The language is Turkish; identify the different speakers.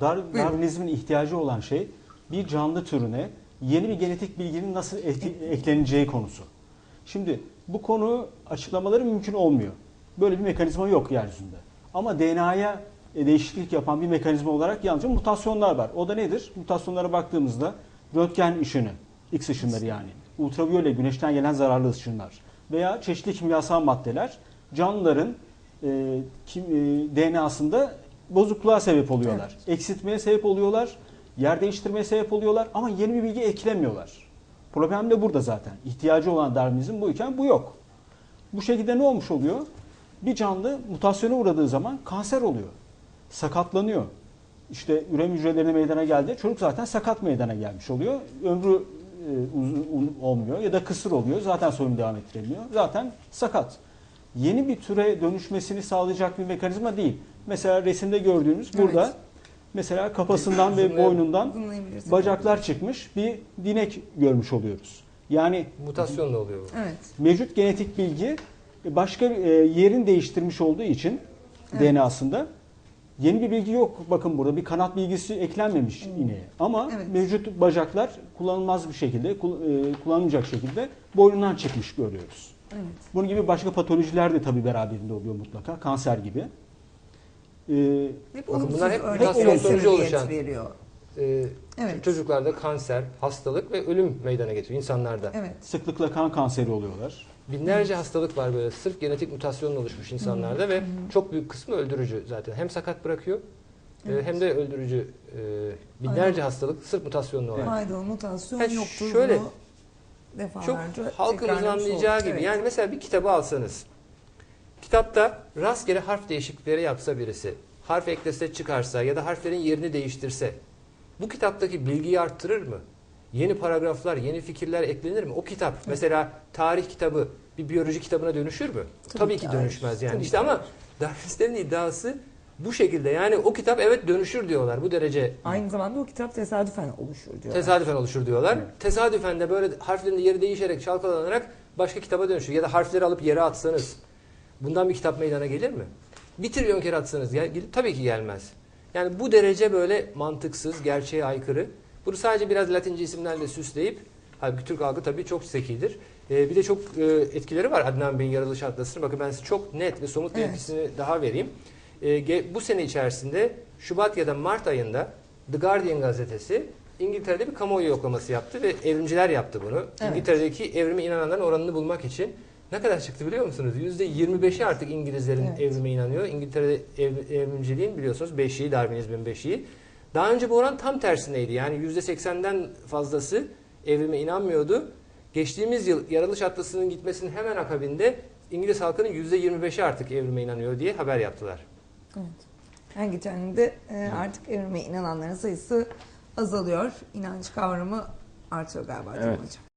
Speaker 1: Dar- Darwinizmin ihtiyacı olan şey bir canlı türüne yeni bir genetik bilginin nasıl ekleneceği konusu. Şimdi bu konu açıklamaları mümkün olmuyor. Böyle bir mekanizma yok yeryüzünde. Ama DNA'ya değişiklik yapan bir mekanizma olarak yalnızca mutasyonlar var. O da nedir? Mutasyonlara baktığımızda röntgen ışını, X ışınları yani, ultraviyole güneşten gelen zararlı ışınlar veya çeşitli kimyasal maddeler canlıların e, kim, e, DNA'sında bozukluğa sebep oluyorlar. Eksiltmeye sebep oluyorlar, yer değiştirmeye sebep oluyorlar ama yeni bir bilgi eklemiyorlar. Problem de burada zaten. İhtiyacı olan Darwinizm buyken bu yok. Bu şekilde ne olmuş oluyor? Bir canlı mutasyona uğradığı zaman kanser oluyor. Sakatlanıyor. İşte ürem hücrelerine meydana geldi. Çocuk zaten sakat meydana gelmiş oluyor. Ömrü e, uzun olmuyor ya da kısır oluyor. Zaten soyunu devam ettiremiyor. Zaten sakat. Yeni bir türe dönüşmesini sağlayacak bir mekanizma değil. Mesela resimde gördüğünüz burada
Speaker 2: Evet.
Speaker 1: mesela kafasından ve boynundan bacaklar çıkmış bir dinek görmüş oluyoruz. Yani
Speaker 3: Mutasyonla oluyor bu.
Speaker 2: Evet.
Speaker 1: mevcut genetik bilgi başka bir, e, yerin değiştirmiş olduğu için
Speaker 2: Evet.
Speaker 1: DNA'sında yeni bir bilgi yok. Bakın burada bir kanat bilgisi eklenmemiş ineğe. Ama
Speaker 2: Hmm. Evet.
Speaker 1: mevcut bacaklar kullanılmaz bir şekilde, e, kullanılmayacak şekilde boynundan çıkmış görüyoruz.
Speaker 2: Evet.
Speaker 1: Bunun gibi başka patolojiler de tabii beraberinde oluyor mutlaka. Kanser gibi. Ee,
Speaker 2: Hep
Speaker 3: Bakın bunlar hep mutasyon sonucu oluşan.
Speaker 2: veriyor.
Speaker 3: Ee,
Speaker 2: Evet.
Speaker 3: Çocuklarda kanser, hastalık ve ölüm meydana getiriyor insanlarda.
Speaker 2: Evet.
Speaker 1: sıklıkla kan kanseri oluyorlar.
Speaker 3: Binlerce hastalık var böyle sırf genetik mutasyonla oluşmuş insanlarda ve çok büyük kısmı öldürücü zaten. Hem sakat bırakıyor e,
Speaker 2: Evet.
Speaker 3: hem de öldürücü e, binlerce
Speaker 2: Aynen.
Speaker 3: hastalık sırf mutasyonla olarak.
Speaker 2: Faydalı mutasyon
Speaker 3: Ha,
Speaker 2: yoktur.
Speaker 3: şöyle,
Speaker 2: Bunu
Speaker 3: Çok
Speaker 2: defalarca
Speaker 3: halkımızın anlayacağı
Speaker 2: olduk.
Speaker 3: gibi.
Speaker 2: Evet.
Speaker 3: Yani mesela bir kitabı alsanız. Kitapta rastgele harf değişiklikleri yapsa birisi, harf eklese çıkarsa ya da harflerin yerini değiştirse bu kitaptaki bilgiyi arttırır mı? Yeni paragraflar, yeni fikirler eklenir mi? O kitap mesela tarih kitabı bir biyoloji kitabına dönüşür mü? Tabii,
Speaker 2: Tabii
Speaker 3: ki
Speaker 2: ki
Speaker 3: dönüşmez yani.
Speaker 2: Tabii
Speaker 3: işte ama Darwinistlerin iddiası bu şekilde. Yani o kitap evet dönüşür diyorlar. Bu derece
Speaker 2: Aynı zamanda o kitap tesadüfen oluşur diyorlar.
Speaker 3: Tesadüfen oluşur diyorlar.
Speaker 1: Evet.
Speaker 3: Tesadüfen de böyle harflerin yeri değişerek çalkalanarak başka kitaba dönüşür. Ya da harfleri alıp yere atsanız bundan bir kitap meydana gelir mi? Bir trilyon kere atsanız gel, gel- tabii ki gelmez. Yani bu derece böyle mantıksız, gerçeğe aykırı. Bunu sadece biraz Latince isimlerle süsleyip, halbuki Türk halkı tabii çok zekidir. Ee, bir de çok e, etkileri var Adnan Bey'in yaratılış atlasının. Bakın ben size çok net ve somut bir
Speaker 2: Evet.
Speaker 3: etkisini daha vereyim. Ge- bu sene içerisinde Şubat ya da Mart ayında The Guardian gazetesi İngiltere'de bir kamuoyu yoklaması yaptı ve evrimciler yaptı bunu.
Speaker 2: Evet.
Speaker 3: İngiltere'deki evrime inananların oranını bulmak için ne kadar çıktı biliyor musunuz? %25'i artık İngilizlerin
Speaker 2: Evet.
Speaker 3: evrime inanıyor. İngiltere'de ev- evrimciliğin biliyorsunuz beşiği, Darwinizmin beşiği. Daha önce bu oran tam tersindeydi. Yani %80'den fazlası evrime inanmıyordu. Geçtiğimiz yıl yaratılış atlasının gitmesinin hemen akabinde İngiliz halkının %25'i artık evrime inanıyor diye haber yaptılar.
Speaker 2: Evet. Yani geçen de e, artık evrime inananların sayısı azalıyor. İnanç kavramı artıyor galiba değil mi
Speaker 1: Evet.
Speaker 2: hocam?